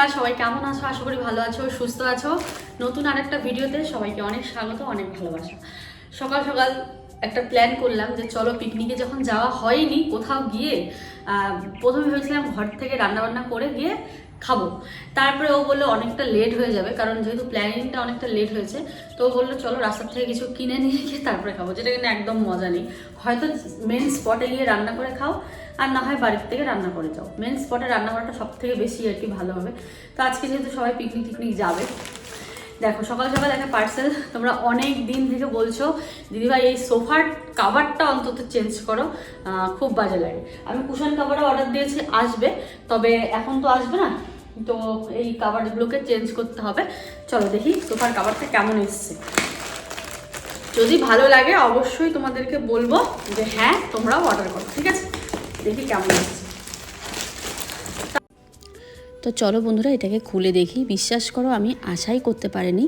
বন্ধুরা, সবাই কেমন আছো? আশা করি ভালো আছো, সুস্থ আছো। নতুন আরেকটা ভিডিওতে সবাইকে অনেক স্বাগত, অনেক ভালোবাসা। সকাল সকাল একটা প্ল্যান করলাম যে চলো পিকনিকে যখন যাওয়া হয়নি কোথাও গিয়ে প্রথমে ভেবেছিলাম ঘর থেকে রান্নাবান্না করে গিয়ে খাব। তারপরে ও বলল, অনেকটা লেট হয়ে যাবে, কারণ যেহেতু প্ল্যানিংটা অনেকটা লেট হয়েছে, তো ও বলল, চলো রাস্তার থেকে কিছু কিনে নিয়ে গিয়ে তারপরে খাব। যেটা কিন্তু একদম মজা নেই। হয়তো মেন স্পটে গিয়ে রান্না করে খাও, আর না হয় বাড়ির থেকে রান্না করে যাও। মেন স্পটে রান্না করাটা সব থেকে বেশি আর কি ভালো হবে। তো আজকে যেহেতু সবাই পিকনিক টিকনিক যাবে, দেখো সকাল সকাল একটা পার্সেল তোমরা অনেক দিন থেকে বলছো, দিদিভাই, এই সোফার কাভারটা অন্তত চেঞ্জ করো। খুব বাজে লাগে। আমি কুশন কাভারও অর্ডার দিয়েছি, আসবে, তবে এখন তো আসবে না? তো এই কাভারগুলোকে চেঞ্জ করতে হবে। চলো দেখি সোফার কাভারটা কেমন এসছে। যদি ভালো লাগে অবশ্যই তোমাদেরকে বলব যে হ্যাঁ তোমরাও অর্ডার করো, ঠিক আছে? দেখি কেমন এসছে। তো চলো বন্ধুরা, এটাকে খুলে দেখি। বিশ্বাস করো, আমি আশাই করতে পারিনি।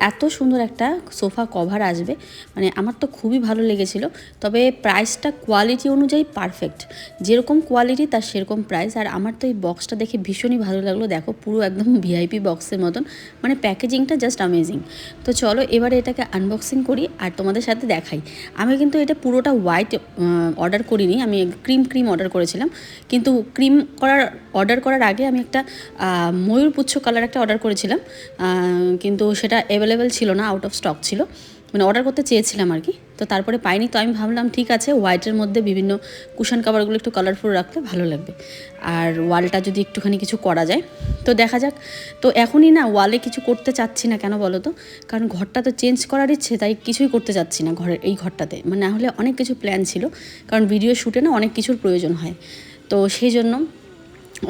এত সুন্দর একটা সোফা কভার আসবে। মানে আমার তো খুবই ভালো লেগেছিল। তবে প্রাইসটা কোয়ালিটি অনুযায়ী পারফেক্ট। যেরকম কোয়ালিটি, তার সেরকম প্রাইস। আর আমার তো এই বক্সটা দেখে ভীষণই ভালো লাগল। দেখো, পুরো একদম ভিআইপি বক্সের মতন। মানে প্যাকেজিংটা জাস্ট অ্যামেজিং তো চলো, এবারে এটাকে আনবক্সিং করি আর তোমাদের সাথে দেখাই। আমি কিন্তু এটা পুরোটা হোয়াইট অর্ডার করিনি। আমি ক্রিম ক্রিম অর্ডার করেছিলাম। কিন্তু ক্রিম করার অর্ডার করার আগে আমি একটা ময়ূরপুচ্ছ কালার একটা অর্ডার করেছিলাম। কিন্তু সেটা অ্যাভেলেবেল ছিল না আউট অফ স্টক ছিল। মানে অর্ডার করতে চেয়েছিলাম আর কি। তো তারপরে পাইনি, তো আমি ভাবলাম ঠিক আছে হোয়াইটের মধ্যে বিভিন্ন কুশন কাভারগুলো একটু কালারফুল রাখলে ভালো লাগবে। আর ওয়ালটা যদি একটুখানি কিছু করা যায়, তো দেখা যাক। তো এখনই না ওয়ালে কিছু করতে চাচ্ছি না কেন বলো তো? কারণ ঘরটা তো চেঞ্জ করার ইচ্ছে, তাই কিছুই করতে চাচ্ছি না ঘরের এই ঘরটাতে। মানে না হলে অনেক কিছু প্ল্যান ছিল, কারণ ভিডিও শ্যুটে না অনেক কিছুর প্রয়োজন হয়। তো সেই জন্য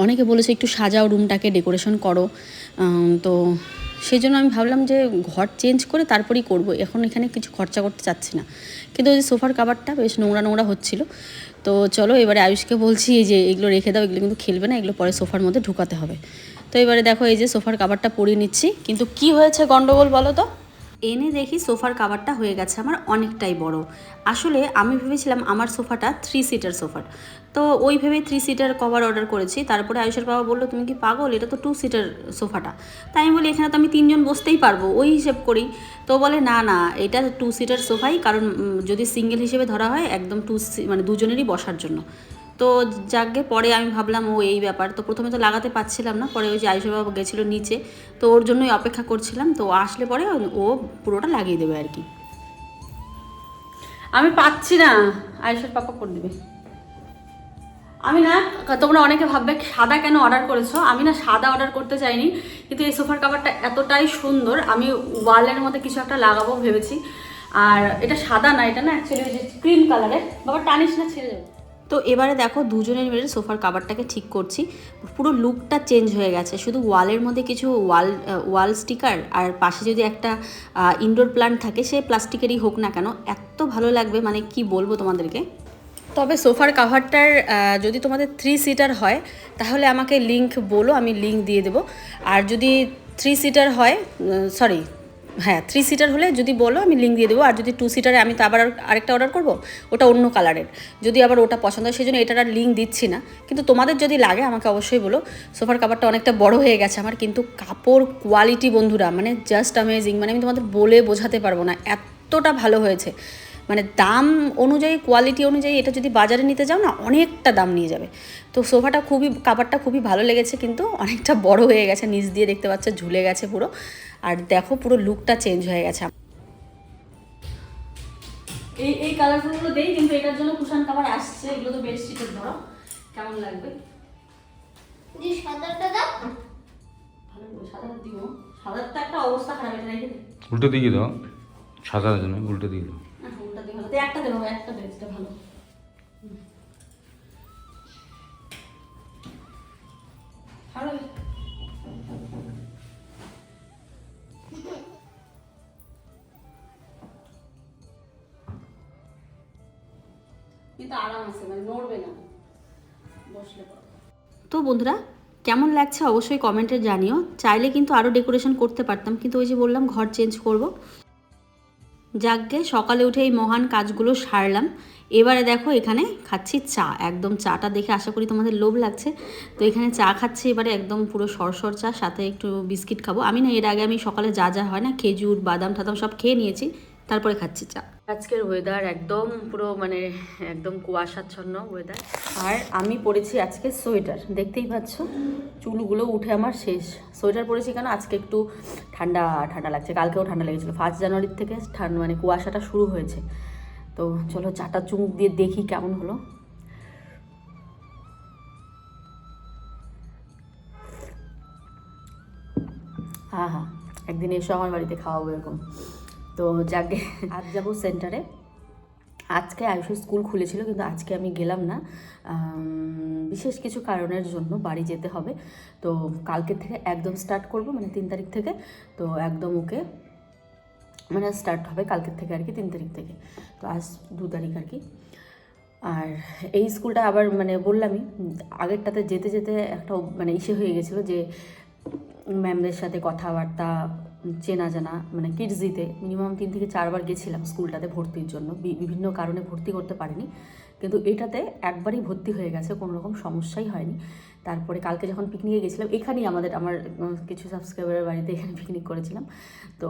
অনেকে বলেছে একটু সাজাও রুমটাকে ডেকোরেশন করো। তো সেই জন্য আমি ভাবলাম যে ঘর চেঞ্জ করে তারপরেই করব। এখন এখানে কিছু খরচা করতে চাচ্ছি না। কিন্তু ওই যে সোফার কাভারটা বেশ নোংরা নোংরা হচ্ছিল। তো চলো এবারে আয়ুষকে বলছি এই যে এগুলো রেখে দাও, এগুলো কিন্তু খেলবে না, এগুলো পরে সোফার মধ্যে ঢুকাতে হবে। তো এবারে দেখো এই যে সোফার কাভারটা পরিয়ে নিচ্ছি। কিন্তু কি হয়েছে গন্ডগোল বলো তো? এনে দেখি সোফার কাভারটা হয়ে গেছে আমার অনেকটাই বড়। আসলে আমি ভেবেছিলাম আমার সোফাটা থ্রি সিটার সোফার। তো ওই ভেবে থ্রি সিটার কভার অর্ডার করেছি, তারপরে আয়ুষের বাবা বলল, তুমি কি পাগল? এটা তো টু সিটার সোফাটা। তাই আমি বলি, এখানে তো আমি তিনজন বসতেই পারব। ওই হিসেব করি। তো বলে, না না, এটা টু সিটার সোফাই, কারণ যদি সিঙ্গেল হিসেবে ধরা হয়, একদম টু মানে দুজনেরই বসার জন্য। তো যাকে পরে আমি ভাবলাম, ও, এই ব্যাপার। তো প্রথমে তো লাগাতে পারছিলাম না, পরে ওই যে আয়ুষের বাবা গেছিল নিচে। তো ওর জন্যই অপেক্ষা করছিলাম। তো আসলে পরে ও পুরোটা লাগিয়ে দেবে আর কি। আমি পাচ্ছি না। আয়ুষের পাপা করে দেবে। আমি না, তোমরা অনেকে ভাববে, সাদা কেন অর্ডার করেছ? আমি না সাদা অর্ডার করতে চাইনি, কিন্তু এই সোফার কাভারটা এতটাই সুন্দর, আমি ওয়ালের মধ্যে কিছু একটা লাগাবো ভেবেছি। আর এটা সাদা না, এটা না অ্যাকচুয়ালি ওই যে ক্রিম কালারের বাবা, টানিস না, ছেড়ে যাবে তো এবারে দেখো দুজনের মিলে সোফার কাভারটাকে ঠিক করছি। পুরো লুকটা চেঞ্জ হয়ে গেছে। শুধু ওয়ালের মধ্যে কিছু ওয়াল ওয়াল স্টিকার আর পাশে যদি একটা ইনডোর প্ল্যান্ট থাকে, সে প্লাস্টিকেরই হোক না কেন, এত ভালো লাগবে। মানে কি বলব তোমাদেরকে? তবে সোফার কাভারটার যদি তোমাদের থ্রি সিটার হয়, তাহলে আমাকে লিংক বলো, আমি লিংক দিয়ে দেবো। আর যদি থ্রি সিটার হয় সরি হ্যাঁ থ্রি সিটার হলে যদি বলো আমি লিঙ্ক দিয়ে দেবো, আর যদি টু সিটারে আমি তো আবার আর- আরেকটা অর্ডার করব, ওটা অন্য কালারের যদি আবার ওটা পছন্দ হয় সেই জন্য এটার আর লিঙ্ক দিচ্ছি না। কিন্তু তোমাদের যদি লাগে, আমাকে অবশ্যই বলো। সোফার কাপড়টা অনেকটা বড় হয়ে গেছে আমার, কিন্তু কাপড় কোয়ালিটি বন্ধুরা মানে জাস্ট অ্যামেজিং মানে আমি তোমাদের বলে বোঝাতে পারব না, এতটা ভালো হয়েছে। মানে দাম অনুযায়ী কোয়ালিটি অনুযায়ী এটা যদি বাজারে নিতে যাও না অনেকটা দাম নিয়ে যাবে। তো সোফাটা খুবই কাভারটা খুবই ভালো লেগেছে কিন্তু অনেকটা বড় হয়ে গেছে নিচ দিয়ে দেখতে পাচ্ছ ঝুলে গেছে পুরো। আর দেখো পুরো লুকটা চেঞ্জ হয়ে গেছে। এই এই কালারফুলগুলো দেই কিন্তু এটার জন্য কুশান কাভার আসছে এগুলো তো বেডশিটের ধরো। কেমন লাগবে? যে সাদাটা দাও। ভালো সাদা দিব সাদার তো একটা অবস্থা খারাপ এটা রেখে উল্টো দিকে দাও। সাদা জন্য উল্টো দিকে দাও। দিয়ে ভালো। তো একটা দেবো একটা দে যেটা ভালো। কিন্তু আরাম আছে মানে নড়বে না। বসলে তো বন্ধুরা কেমন লাগছে অবশ্যই কমেন্টে জানিও। চাইলে কিন্তু আরও ডেকোরেশন করতে পারতাম কিন্তু ওই যে বললাম ঘর চেঞ্জ করব। যাকগে, সকালে উঠে এই মহান কাজগুলো সারলাম। এবারে দেখো এখানে খাচ্ছি চা। একদম চাটা দেখে আশা করি তোমাদের লোভ লাগছে। তো এখানে চা খাচ্ছি, এবারে একদম পুরো সরসর চা, সাথে একটু বিস্কিট খাব। আমি না, এর আগে আমি সকালে যা যা হয় না, খেজুর, বাদাম টাদাম সব খেয়ে নিয়েছি, তারপরে খাচ্ছি চা। আজকের ওয়েদার একদম পুরো মানে একদম কুয়াশাচ্ছন্ন ওয়েদার আর আমি পরেছি আজকে সোয়েটার, দেখতেই পাচ্ছ? চুলগুলো উঠে আমার শেষ। সোয়েটার পরেছি কেন? আজকে একটু ঠান্ডা ঠান্ডা লাগছে, কালকেও ঠান্ডা লেগেছিলো। ফার্স্ট জানুয়ারির থেকে ঠান্ডা মানে কুয়াশাটা শুরু হয়েছে। তো চলো চাটা চুমুক দিয়ে দেখি কেমন হলো। হ্যাঁ হ্যাঁ একদিন এসো আমার বাড়িতে, খাওয়াবো এরকম। তো যাকে আজ যাব সেন্টারে। আজকে আয়ুষের স্কুল খুলেছিল, কিন্তু আজকে আমি গেলাম না। বিশেষ কিছু কারণের জন্য বাড়ি যেতে হবে। তো কালকে থেকে একদম স্টার্ট করব মানে তিন তারিখ থেকে। তো একদম ওকে মানে স্টার্ট হবে কালকের থেকে আর কি তিন তারিখ থেকে। তো আজ দু তারিখ আর কি। আর এই স্কুলটা আবার মানে বললামই, আগেরটাতে যেতে যেতে একটা মানে ইসে হয়ে গেছিল যে ম্যামদের সাথে কথাবার্তা চেনা জানা মানে কিডজিতে মিনিমাম তিন থেকে চারবার গেছিলাম স্কুলটাতে ভর্তির জন্য বিভিন্ন কারণে ভর্তি করতে পারিনি। কিন্তু এটাতে একবারই ভর্তি হয়ে গেছে, কোনো রকম সমস্যাই হয়নি। তারপরে কালকে যখন পিকনিকে গেছিলাম, এখানেই আমাদের, আমার কিছু সাবস্ক্রাইবারের বাড়িতে এখানে পিকনিক করেছিলাম। তো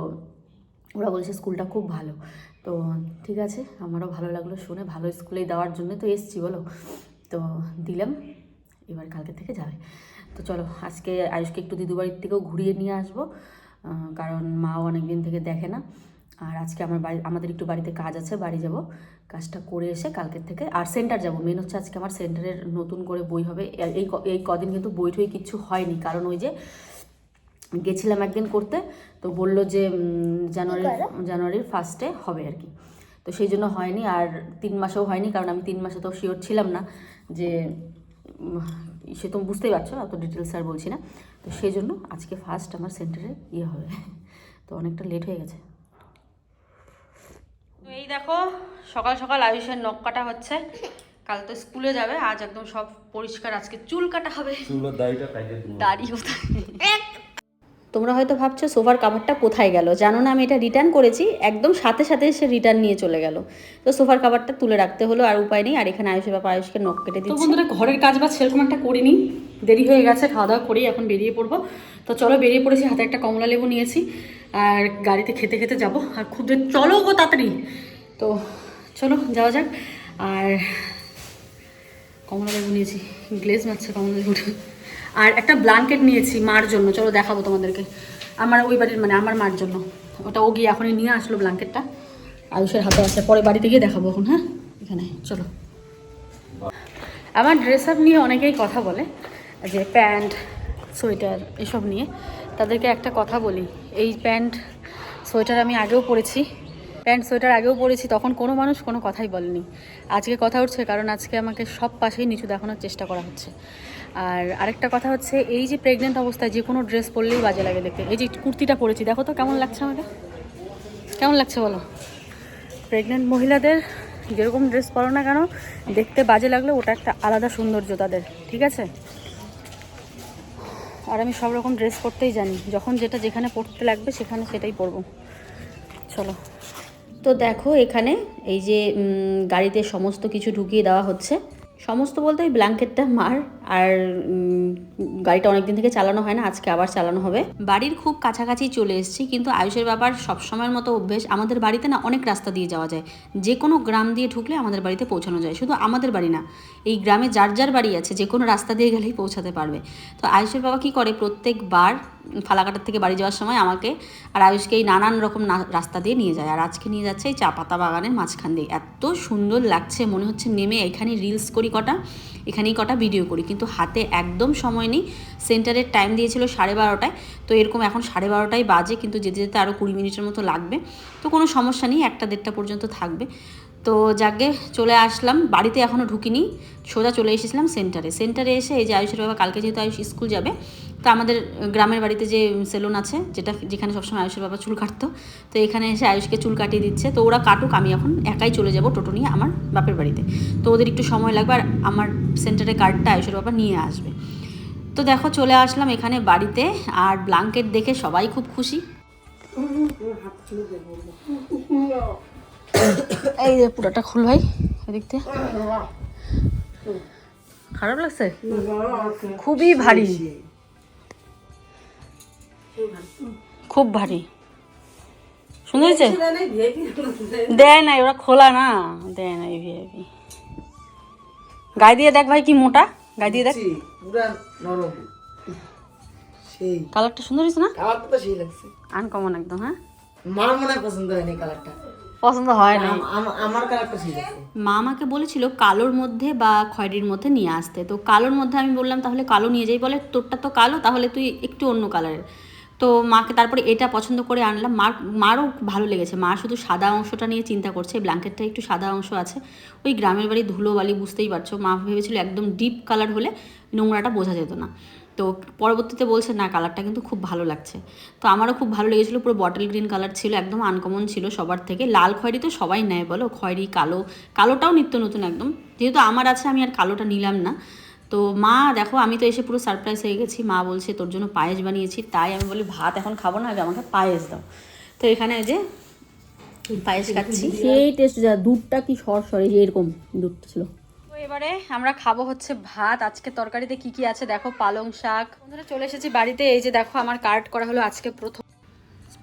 ওরা বলছে স্কুলটা খুব ভালো। তো ঠিক আছে, আমারও ভালো লাগল শুনে, ভালো স্কুলে দেওয়ার জন্য তো এসছি, বলো। তো দিলাম, এবার কালকে থেকে যাবে। তো চলো, আজকে আয়ুষকে একটু দিদু বাড়ির থেকেও ঘুরিয়ে নিয়ে আসব। কারণ মাও অনেক দিন থেকে দেখে না। আর আজকে আমার বাড়ি আমাদের একটু বাড়িতে কাজ আছে বাড়ি যাব। কাজটা করে এসে কালকের থেকে আর সেন্টার যাব। মেন হচ্ছে আজকে আমার সেন্টারের নতুন করে বই হবে। এই ক- এই কদিন কিন্তু বই টই কিচ্ছু হয়নি। কারণ ওই যে গেছিলাম একদিন করতে তো বলল যে জানুয়ারি জানুয়ারির ফার্স্টে হবে আর কি। তো সেই জন্য হয়নি আর তিন মাসেও হয়নি কারণ আমি তিন মাসে তো শিওর ছিলাম না যে সে তো বুঝতেই পারছ অত ডিটেলস আর বলছি না। তো সেই জন্য আজকে ফার্স্ট আমার সেন্টারে ইয়ে হবে। তো অনেকটা লেট হয়ে গেছে। তো এই দেখো সকাল সকাল আয়ুষের নখ কাটা হচ্ছে। কাল তো স্কুলে যাবে আজ একদম সব পরিষ্কার। আজকে চুল কাটা হবে। দাঁড়িয়ে তোমরা হয়তো ভাবছ সোফার কাভারটা কোথায় গেল? জানো না আমি এটা রিটার্ন করেছি একদম সাথে সাথে সে রিটার্ন নিয়ে চলে গেল। তো সোফার কাভারটা তুলে রাখতে হলো আর উপায় নেই। আর এখানে আয়ুষের বাবা আয়ুষকে নখ কেটে তো দিচ্ছে। বন্ধুরা ঘরের কাজ বাজ সেরকম একটা করিনি। দেরি হয়ে গেছে খাওয়া দাওয়া করেই এখন বেরিয়ে পড়ব। তো চলো বেরিয়ে পড়েছি, হাতে একটা কমলা লেবু নিয়েছি, আর গাড়িতে খেতে খেতে যাব। আর খুব চলো গো তাড়াতাড়ি। তো চলো, যাওয়া যাক। আর কমলা লেবু নিয়েছি গ্লেজ মারছে কমলা লেবুটা। আর একটা ব্ল্যাঙ্কেট নিয়েছি মার জন্য, চলো দেখাবো তোমাদেরকে। আমার ওই বাড়ির মানে আমার মার জন্য। ওটা ও গিয়ে এখনই নিয়ে আসলো ব্ল্যাঙ্কেটটা আয়ুষের হাতে আছে, পরে বাড়িতে গিয়ে দেখাবো এখন হ্যাঁ? এখানে, চলো। আমার ড্রেস আপ নিয়ে অনেকেই কথা বলে। যে প্যান্ট, সোয়েটার এসব নিয়ে। তাদেরকে একটা কথা বলি, এই প্যান্ট, সোয়েটার আমি আগেও পরেছি। প্যান্ট, সোয়েটার আগেও পরেছি, তখন কোনো মানুষ কোনো কথাই বলেনি। আজকে কথা উঠছে কারণ আজকে আমাকে সব পাশেই নিচু দেখানোর চেষ্টা করা হচ্ছে। আর আরেকটা কথা হচ্ছে, এই যে প্রেগনেন্ট অবস্থায় যে কোনো ড্রেস পরলেই বাজে লাগে দেখতে। এই যে কুর্তিটা পরেছি, দেখো তো কেমন লাগছে আমাকে। কেমন লাগছে বলো? প্রেগনেন্ট মহিলাদের যেরকম ড্রেস পরো না কেন, দেখতে বাজে লাগলে ওটা একটা আলাদা সৌন্দর্য তাদের, ঠিক আছে? আর আমি সব রকম ড্রেস পরতেই জানি। যখন যেটা যেখানে পরতে লাগবে সেখানে সেটাই পরবো। চলো। তো দেখো এখানে এই যে গাড়িতে সমস্ত কিছু ঢুকিয়ে দেওয়া হচ্ছে। সমস্ত বলতে ওই ব্ল্যাঙ্কেটটা মার। আর গাড়িটা অনেকদিন থেকে চালানো হয় না, আজকে আবার চালানো হবে। বাড়ির খুব কাছাকাছি চলে এসেছি, কিন্তু আয়ুষের বাবার সবসময়ের মতো অভ্যেস আমাদের বাড়িতে না অনেক রাস্তা দিয়ে যাওয়া যায়। যে কোনো গ্রাম দিয়ে ঢুকলে আমাদের বাড়িতে পৌঁছানো যায়। শুধু আমাদের বাড়ি না, এই গ্রামে যার যার বাড়ি আছে, যে কোনো রাস্তা দিয়ে গেলেই পৌঁছাতে পারবে। তো আয়ুষের বাবা কি করে? প্রত্যেকবার ফালাকাটার থেকে বাড়ি যাওয়ার সময় আমাকে আর আয়ুষকে এই নানান রকম রাস্তা দিয়ে নিয়ে যায়। আর আজকে নিয়ে যাচ্ছে এই চা পাতা বাগানের মাঝখান দিয়ে। এত সুন্দর লাগছে, মনে হচ্ছে নেমে এখানে রিলস করি কটা, এখানেই কটা ভিডিও করি। কিন্তু হাতে একদম সময় নেই। সেন্টারের টাইম দিয়েছিল সাড়ে বারোটায়। তো এরকম এখন সাড়ে বারোটায় বাজে, কিন্তু যেতে যেতে আরও কুড়ি মিনিটের মতো লাগবে। তো কোনো সমস্যা নেই, একটা দেড়টা পর্যন্ত থাকবে। তো যাকে চলে আসলাম, বাড়িতে এখনও ঢুকিনি, সোজা চলে এসেছিলাম সেন্টারে সেন্টারে এসে এই যে আয়ুষের বাবা, কালকে যেহেতু আয়ুষ স্কুল যাবে তো আমাদের গ্রামের বাড়িতে যে সেলুন আছে, যেটা যেখানে সবসময় আয়ুষের বাবা চুল কাটতো, তো এখানে এসে আয়ুষকে চুল কাটিয়ে দিচ্ছে। তো ওরা কাটুক, আমি এখন একাই চলে যাব টোটো নিয়ে আমার বাপের বাড়িতে। তো ওদের একটু সময় লাগবে, আর আমার সেন্টারে কার্ডটা আয়ুষের বাবা নিয়ে আসবে। তো দেখো, চলে আসলাম এখানে বাড়িতে, আর ব্লাঙ্কেট দেখে সবাই খুব খুশি। এই যে পুরোটা খুল ভাই থেকে খারাপ লাগছে? খুবই ভারী। খুব ভারী। সুন্দর হয়েছে দেয় নাই ওরা খোলা না। দেয় নাই ভিআইপি গায়ে দিয়ে দেখ ভাই কি মোটা। গায়ে দিয়ে দেখ। কালারটা সুন্দর হয়েছে না? কালারটা তো সেই লাগছে। আনকমন একদম হ্যাঁ? মনে পছন্দ হয়নি কালারটা। পছন্দ হয় না আম- আম- আমার কালারটা মা আমাকে বলেছিল কালোর মধ্যে বা খয়েরির মধ্যে নিয়ে আসতে। তো কালোর মধ্যে আমি বললাম তাহলে কালো নিয়ে যাই বলে তোরটা তো কালো তাহলে তুই একটু অন্য কালারের। তো মাকে তারপরে এটা পছন্দ করে আনলাম। মার, মারও ভালো লেগেছে। মা শুধু সাদা অংশটা নিয়ে চিন্তা করছে ব্ল্যাঙ্কেটটা একটু সাদা অংশ আছে। ওই গ্রামের বাড়ি ধুলো বালি বুঝতেই পারছ। মা ভেবেছিল একদম ডিপ কালার হলে নোংরাটা বোঝা যেত না। তো পরবর্তীতে বলছে, না কালারটা কিন্তু খুব ভালো লাগছে। তো আমারও খুব ভালো লেগেছিলো। পুরো বটল গ্রিন কালার ছিল, একদম আনকমন ছিল সবার থেকে। লাল খয়েরি তো সবাই নেয় বলো, খয়েরি, কালো। কালোটাও নিত্য নতুন একদম। যেহেতু আমার আছে, আমি আর কালোটা নিলাম না। তো মা দেখো আমি তো এসে পুরো সারপ্রাইজ হয়ে গেছি। মা বলছে তোর জন্য পায়েস বানিয়েছি। তাই আমি বলি ভাত এখন খাব না আগে আমাকে পায়েস দাও। তো এখানে এই যে পায়েস খাচ্ছি। সেই টেস্ট যা দুধটা কি সর সরে এরকম দুধটা ছিল। তো এবারে আমরা খাব হচ্ছে ভাত। আজকে তরকারিতে কি কি আছে? দেখো পালং শাক। বন্ধুরা চলে এসেছি বাড়িতে। এই যে দেখো আমার কার্ড করা হলো আজকে প্রথম।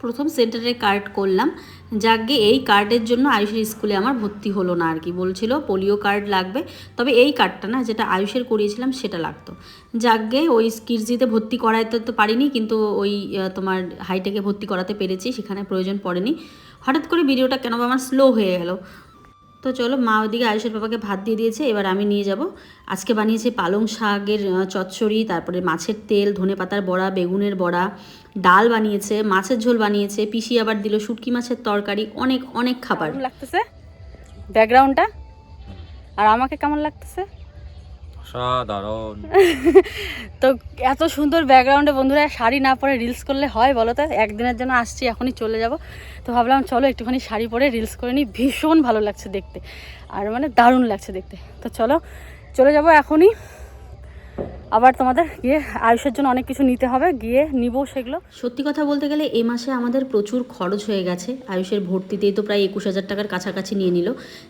প্রথম সেন্টারে কার্ড করলাম। যাকে এই কার্ডের জন্য আয়ুষের স্কুলে আমার ভর্তি হলো না আর কি। বলছিল পোলিও কার্ড লাগবে। তবে এই কার্ডটা না যেটা আয়ুষের করিয়েছিলাম সেটা লাগতো। যাকে ওই কিরজিতে ভর্তি করাইতে তো পারিনি কিন্তু ওই তোমার হাইটেকে ভর্তি করাতে পেরেছি, সেখানে প্রয়োজন পড়েনি। হঠাৎ করে ভিডিওটা কেন আমার স্লো হয়ে গেল। তো চলো মা ওদিকে আয়ুষের বাবাকে ভাত দিয়ে দিয়েছে, এবার আমি নিয়ে যাব। আজকে বানিয়েছি পালং শাকের চচ্চড়ি, তারপরে মাছের তেল, ধনে পাতার বড়া, বেগুনের বড়া, ডাল বানিয়েছে, মাছের ঝোল বানিয়েছে, পিসি আবার দিল শুটকি মাছের তরকারি, অনেক অনেক খাবার। লাগতেছে? ব্যাকগ্রাউন্ডটা আর আমাকে কেমন লাগতেছে? তো এত সুন্দর ব্যাকগ্রাউন্ডে বন্ধুরা, শাড়ি না পরে রিলস করলে হয় বলো তো? একদিনের জন্য আসছি, এখনই চলে যাব। তো ভাবলাম চলো একটুখানি শাড়ি পরে রিলস করে নিই। ভীষণ ভালো লাগছে দেখতে। আর মানে দারুণ লাগছে দেখতে। তো চলো, চলে যাব এখনই। আবার তোমাদের গিয়ে আয়ুষের জন্য অনেক কিছু নিতে হবে, গিয়ে নিব সেগুলো। সত্যি কথা বলতে গেলে এ মাসে আমাদের প্রচুর খরচ হয়ে গেছে। আয়ুষের ভর্তিতেই তো প্রায় একুশ হাজার টাকার কাছাকাছি নিয়ে নিল,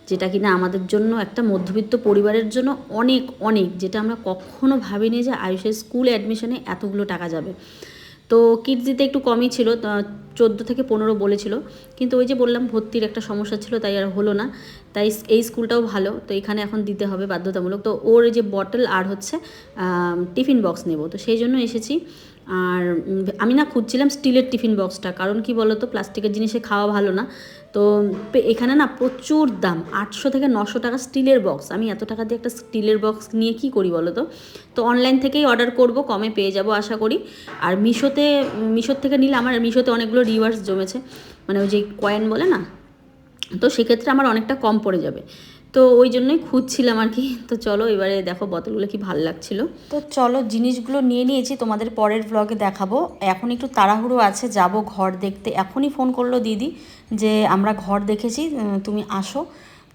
যেটা কিনা আমাদের জন্য একটা মধ্যবিত্ত পরিবারের জন্য অনেক অনেক, যেটা আমরা কখনো ভাবিনি যে আয়ুষের স্কুল অ্যাডমিশনে এতগুলো টাকা যাবে। তো কিডজিতে একটু কমই ছিল চোদ্দ থেকে পনেরো বলেছিল। কিন্তু ওই যে বললাম, ভর্তির একটা সমস্যা ছিল, তাই আর হলো না। তাই এই স্কুলটাও ভালো, তো এখানে এখন দিতে হবে বাধ্যতামূলক। তো ওর যে বটল আর হচ্ছে টিফিন বক্স নেব। তো সেই জন্য এসেছি। আর আমি না খুঁজছিলাম স্টিলের টিফিন বক্সটা, কারণ কি বলো তো প্লাস্টিকের জিনিসে খাওয়া ভালো না। তো এখানে না প্রচুর দাম, আটশো থেকে নশো টাকা স্টিলের বক্স। আমি এত টাকা দিয়ে একটা স্টিলের বক্স নিয়ে কি করি বলো তো? তো অনলাইন থেকেই অর্ডার করব, কমে পেয়ে যাব আশা করি। আর মিশোতে, মিশোর থেকে নিলে আমার মিশোতে অনেকগুলো রিভার্স জমেছে। মানে ওই যে কয়েন বলে না? তো সেক্ষেত্রে আমার অনেকটা কম পড়ে যাবে। তো ওই জন্যই খুঁজছিলাম আর কি। তো চলো এবারে দেখো বোতলগুলো কি ভালো লাগছিল। তো চলো জিনিসগুলো নিয়ে নিয়েছি, তোমাদের পরের ব্লগে দেখাবো। এখন একটু তাড়াহুড়ো আছে, যাব ঘর দেখতে। এখনই ফোন করল দিদি যে, আমরা ঘর দেখেছি তুমি আসো।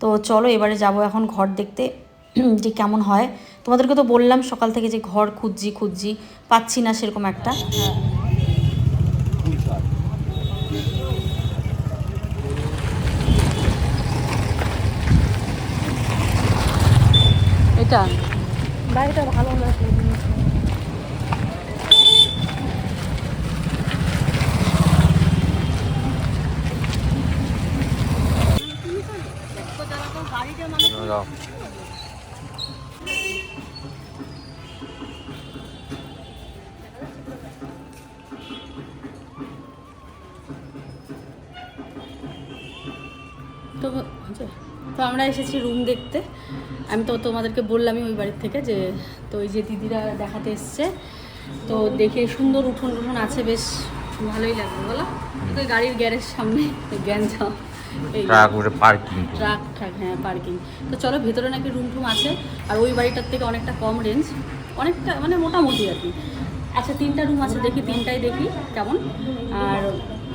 তো চলো এবারে যাব এখন ঘর দেখতে যে কেমন হয়। তোমাদেরকে তো বললাম সকাল থেকে যে ঘর খুঁজছি খুঁজছি। পাচ্ছি না সেরকম একটা। এটা বাড়িটা ভালো লাগছে তো তো আমরা এসেছি রুম দেখতে। আমি তো তোমাদেরকে বললামই ওই বাড়ির থেকে যে তো ওই যে দিদিরা দেখাতে এসছে তো দেখে সুন্দর উঠোন উঠোন আছে বেশ ভালোই লাগবে বলো? তো গাড়ির গ্যারেজ সামনে গ্যাঞ্জাম ট্রাক পার্কিং ট্রাক ট্রাক হ্যাঁ পার্কিং তো চলো ভেতরে নাকি রুম টুম আছে আর ওই বাড়িটার থেকে অনেকটা কম রেঞ্জ অনেকটা মানে মোটামুটি আর কি। আচ্ছা তিনটা রুম আছে দেখি তিনটাই দেখি কেমন? আর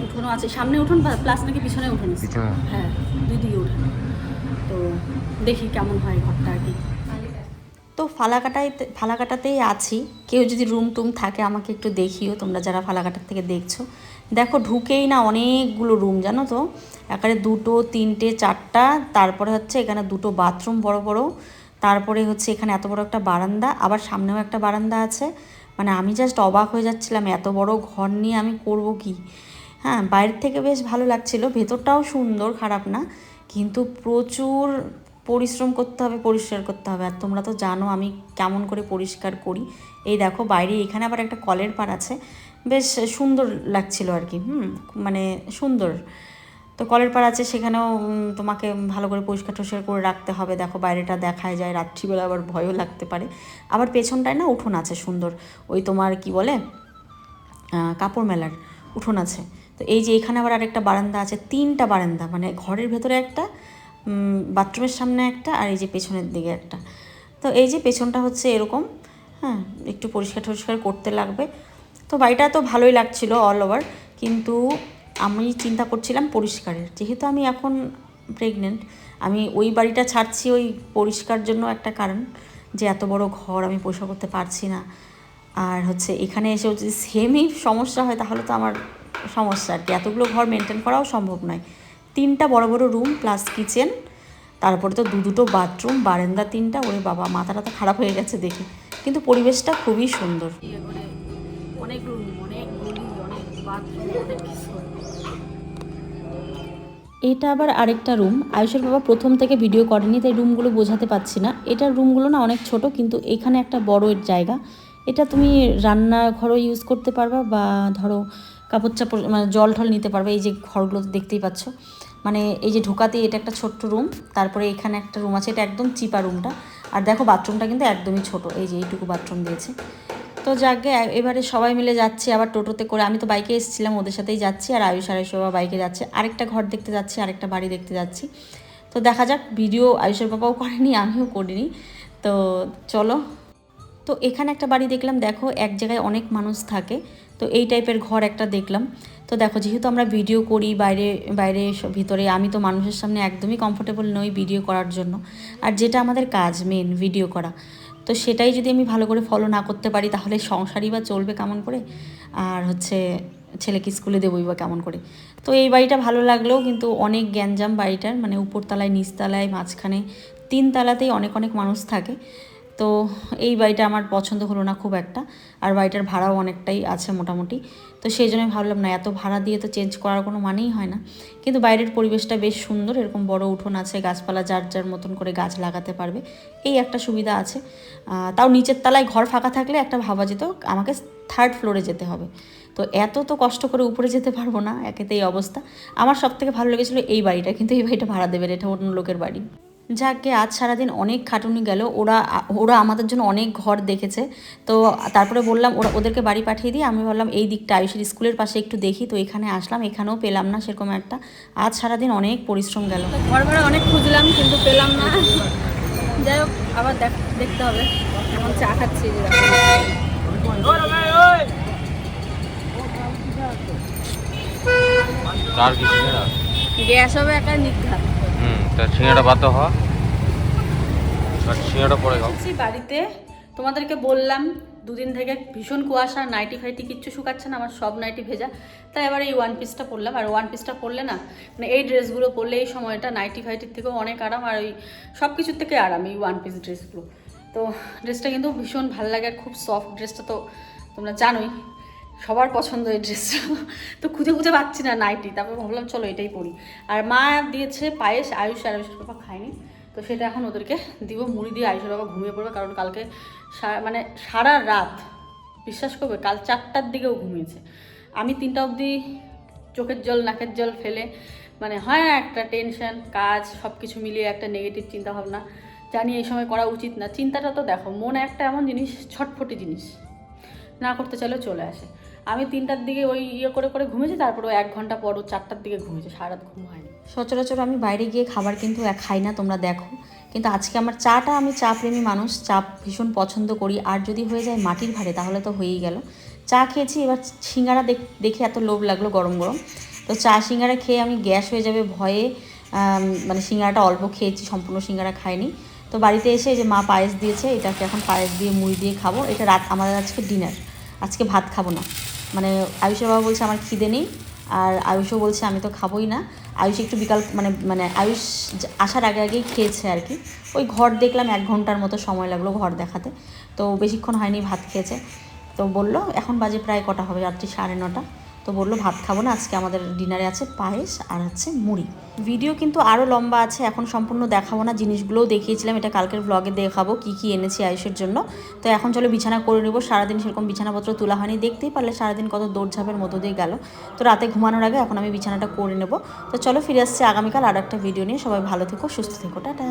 উঠোনও আছে সামনে উঠোন প্লাস নাকি পিছনে উঠোন। হ্যাঁ দুই দিকে উঠোন। তো দেখি কেমন হয় ঘরটা আর কি। তো ফালাকাটায়, ফালাকাটাতেই আছি। কেউ যদি রুম টুম থাকে আমাকে একটু দেখিও, তোমরা যারা ফালাকাটার থেকে দেখছ। দেখো ঢুকেই না অনেকগুলো রুম, জানো তো? এখানে দুটো, তিনটে, চারটা, তারপরে হচ্ছে এখানে দুটো বাথরুম বড় বড়, তারপরে হচ্ছে এখানে এত বড় একটা বারান্দা, আবার সামনেও একটা বারান্দা আছে। মানে আমি জাস্ট অবাক হয়ে যাচ্ছিলাম, এত বড় ঘর নিয়ে আমি করব কি? হ্যাঁ বাইরের থেকে বেশ ভালো লাগছিল, ভেতরটাও সুন্দর, খারাপ না। কিন্তু প্রচুর পরিশ্রম করতে হবে, পরিষ্কার করতে হবে। আর তোমরা তো জানো আমি কেমন করে পরিষ্কার করি। এই দেখো বাইরে এখানে আবার একটা কলের পার আছে। বেশ সুন্দর লাগছিল আর কি, হুম মানে সুন্দর। তো কলের পার আছে, সেখানেও তোমাকে ভালো করে পরিষ্কার টরিষ্কার করে রাখতে হবে। দেখো বাইরেটা দেখায় যায়, রাত্রিবেলা আবার ভয়ও লাগতে পারে। আবার পেছনটায় না উঠোন আছে সুন্দর। ওই তোমার কি বলে কাপড় মেলার উঠোন আছে। তো এই যে এখানে আবার আরেকটা বারান্দা আছে, তিনটা বারান্দা মানে ঘরের ভেতরে একটা বাথরুমের সামনে একটা আর এই যে পেছনের দিকে একটা। তো এই যে পেছনটা হচ্ছে এরকম হ্যাঁ একটু পরিষ্কার টরিষ্কার করতে লাগবে। তো বাড়িটা তো ভালোই লাগছিল অল ওভার কিন্তু আমি চিন্তা করছিলাম পরিষ্কারের। যেহেতু আমি এখন প্রেগনেন্ট আমি ওই বাড়িটা ছাড়ছি ওই পরিষ্কার জন্য একটা কারণ যে এত বড় ঘর আমি পরিষ্কার করতে পারছি না। আর হচ্ছে এখানে এসেও যদি সেমই সমস্যা হয়, তাহলে তো আমার সমস্যা আর কি। এতগুলো ঘর মেনটেন করাও সম্ভব নয়। তিনটা বড় বড় রুম প্লাস কিচেন তারপরে তো দু দুটো বাথরুম বারান্দা তিনটা ওরে বাবা মাথাটা তো খারাপ হয়ে গেছে দেখে। কিন্তু পরিবেশটা খুবই সুন্দর। অনেক রুম অনেক অনেক বাথরুম অনেক কিছু। এটা আবার আরেকটা রুম আয়ুষের বাবা প্রথম থেকে ভিডিও করেনি তাই রুমগুলো বোঝাতে পারছি না। এটার রুমগুলো না অনেক ছোট কিন্তু এখানে একটা বড় জায়গা। এটা তুমি রান্নাঘরও ইউজ করতে পারবা বা ধরো কাপড় চাপড় মানে জল ঠল নিতে পারবে, এই যে ঘরগুলো দেখতেই পাচ্ছ। মানে এই যে ঢোকাতেই এটা একটা ছোট্ট রুম তারপরে এখানে একটা রুম আছে, এটা একদম চিপা রুমটা আর দেখো বাথরুমটা কিন্তু একদমই ছোট, এই যে এইটুকু বাথরুম দিয়েছে। তো যাকে, এবারে সবাই মিলে যাচ্ছি আবার টোটোতে করে, আমি তো বাইকে এসেছিলাম, ওদের সাথেই যাচ্ছি, আর আয়ুষ আড়াইশ বাবা বাইকে যাচ্ছে। আরেকটা ঘর দেখতে যাচ্ছি, আরেকটা বাড়ি দেখতে যাচ্ছি। তো দেখা যাক ভিডিও আয়ুষের বাবাও করেনি, আমিও করিনি। তো চলো। তো এখানে একটা বাড়ি দেখলাম, দেখো এক জায়গায় অনেক মানুষ থাকে। তো এই টাইপের ঘর একটা দেখলাম। তো দেখো, যেহেতু আমরা ভিডিও করি বাইরে বাইরে ভিতরে, আমি তো মানুষের সামনে একদমই কমফোর্টেবল নই ভিডিও করার জন্য। আর যেটা আমাদের কাজ মেন ভিডিও করা। তো সেটাই যদি আমি ভালো করে ফলো না করতে পারি, তাহলে সংসারই বা চলবে কেমন করে? আর হচ্ছে ছেলেকে স্কুলে দেবই বা কেমন করে? তো এই বাড়িটা ভালো লাগলেও কিন্তু অনেক গ্যাঞ্জাম বাড়িটার মানে উপরতলায়, নিচতলায়, মাঝখানে তিনতলাতেই অনেক অনেক মানুষ থাকে। তো এই বাড়িটা আমার পছন্দ হলো না খুব একটা, আর বাড়িটার ভাড়াও অনেকটাই আছে মোটামুটি। তো সেই জন্য ভাবলাম, না, এত ভাড়া দিয়ে তো চেঞ্জ করার কোনো মানেই হয় না। কিন্তু বাইরের পরিবেশটা বেশ সুন্দর, এরকম বড় উঠোন আছে, গাছপালা যার যার মতন করে গাছ লাগাতে পারবে, এই একটা সুবিধা আছে। তাও নিচের তলায় ঘর ফাঁকা থাকলে একটা ভাবা যেত আমাকে থার্ড ফ্লোরে যেতে হবে। তো এত তো কষ্ট করে উপরে যেতে পারব না একেতে এই অবস্থা। আমার সব থেকে ভালো লেগেছিলো এই বাড়িটা, কিন্তু এই বাড়িটা ভাড়া দেবে এটা অন্য লোকের বাড়ি। যাকে আজ সারাদিন অনেক খাটুনি গেল ওরা ওরা আমাদের জন্য অনেক ঘর দেখেছে। তো তারপরে বললাম ওরা ওদেরকে বাড়ি পাঠিয়ে দিয়ে আমি বললাম এই দিকটা আয়ুষের স্কুলের পাশে একটু দেখি। তো এখানে আসলাম এখানেও পেলাম না সেরকম একটা। আজ সারাদিন অনেক পরিশ্রম গেল। ঘর ভাড়া অনেক খুঁজলাম কিন্তু পেলাম না। যাই হোক আবার দেখ দেখতে হবে। এখন চা খাচ্ছি। গ্যাস হবে একটা নিঘা। হুম, তা সিঙ্গারা বাদ হ আর সিঙ্গারা পরে খাও। বাড়িতে। তোমাদেরকে বললাম, দুদিন থেকে ভীষণ কুয়াশা, নাইটি ফাইটি কিচ্ছু শুকাচ্ছে না, আমার সব নাইটি ভেজা। তাই এবার এই ওয়ান পিসটা পরলাম। আর ওয়ান পিসটা পরলে না মানে এই ড্রেসগুলো পরলে এই সময়টা নাইটি ফাইটির থেকেও অনেক আরাম, আর ওই সব কিছুর থেকে আরাম এই ওয়ান পিস ড্রেসগুলো তো ড্রেসটা কিন্তু ভীষণ ভালো লাগে, আর খুব সফট ড্রেসটা তো তোমরা জানোই। সবার পছন্দ এই ড্রেসটা তো খুঁজে খুঁজে পাচ্ছি না নাইটি তারপর ভাবলাম, চলো এটাই পরি। আর মা দিয়েছে পায়েস, আয়ুষ, আর আয়ুষের বাবা খায়নি। তো সেটা এখন ওদেরকে দিব। মুড়ি দিয়ে আয়ুষের বাবা ঘুমিয়ে পড়বে, কারণ কালকে মানে সারা রাত, বিশ্বাস করবে, কাল চারটার দিকেও ঘুমিয়েছে। আমি তিনটা অবধি চোখের জল, নাকের জল ফেলে মানে হয় না একটা টেনশন কাজ সব কিছু মিলিয়ে একটা নেগেটিভ চিন্তা ভাবনা জানি এই সময় করা উচিত না। চিন্তাটা তো দেখো, মন একটা এমন জিনিস, ছটফটি জিনিস। না করতে চাইলেও চলে আসে। আমি তিনটার দিকে ওই ইয়ে করে করে ঘুমিয়েছি, তারপর এক ঘণ্টা পর ও চারটার দিকে ঘুমিয়েছে সারা ঘুম হয়নি। সচরাচর আমি বাইরে গিয়ে খাবার কিন্তু খাই না, তোমরা দেখো। কিন্তু আজকে আমার চাটা আমি চা প্রেমী মানুষ, চা ভীষণ পছন্দ করি। আর যদি হয়ে যায় মাটির ভাড়ে, তাহলে তো হয়েই গেল। চা খেয়েছি, এবার সিঙ্গারা দেখ- দেখে এত লোভ লাগল গরম গরম। তো চা সিঙ্গারা খেয়ে আমি গ্যাস হয়ে যাবে ভয়ে মানে সিঙ্গারাটা অল্প খেয়েছি, সম্পূর্ণ সিঙ্গারা খাইনি। তো বাড়িতে এসে যে মা পায়েস দিয়েছে, এটাকে এখন পায়েস দিয়ে মুড়ি দিয়ে খাব। এটা রাত, আমাদের আজকে ডিনার। আজকে ভাত খাব না। মানে আয়ুষের বাবা বলছে আমার খিদে নেই, আর আয়ুষও বলছে আমি তো খাবোই না। আয়ুষ একটু বিকাল মানে মানে আয়ুষ আসার আগে আগেই খেয়েছে আর কি। ওই ঘর দেখলাম এক ঘণ্টার মতো সময় লাগল ঘর দেখাতে। তো বেশিক্ষণ হয়নি ভাত খেয়েছে। তো বলল, এখন বাজে প্রায় কটা হবে, রাত্রি সাড়ে নটা। তো বলল, ভাত খাব না, আজকে আমাদের ডিনারে আছে পায়েস আর হচ্ছে মুড়ি। ভিডিও কিন্তু আরও লম্বা আছে, এখন সম্পূর্ণ দেখাবো না, জিনিসগুলোও দেখিয়েছিলাম, এটা কালকের ব্লগে দেখাবো, কি কি এনেছি আয়ুষের জন্য। তো এখন চলো বিছানা করে নেব, সারাদিন সেরকম বিছানাপত্র তোলা হয়নি, দেখতেই পারলে সারাদিন কত দৌড়ঝাঁপের মতো দিয়ে গেল। তো রাতে ঘুমানোর আগে এখন আমি বিছানাটা করে নেব। তো চলো ফিরে আসছি আগামীকাল আর একটা ভিডিও নিয়ে, সবাই ভালো থেকো, সুস্থ থেকো, টাটা।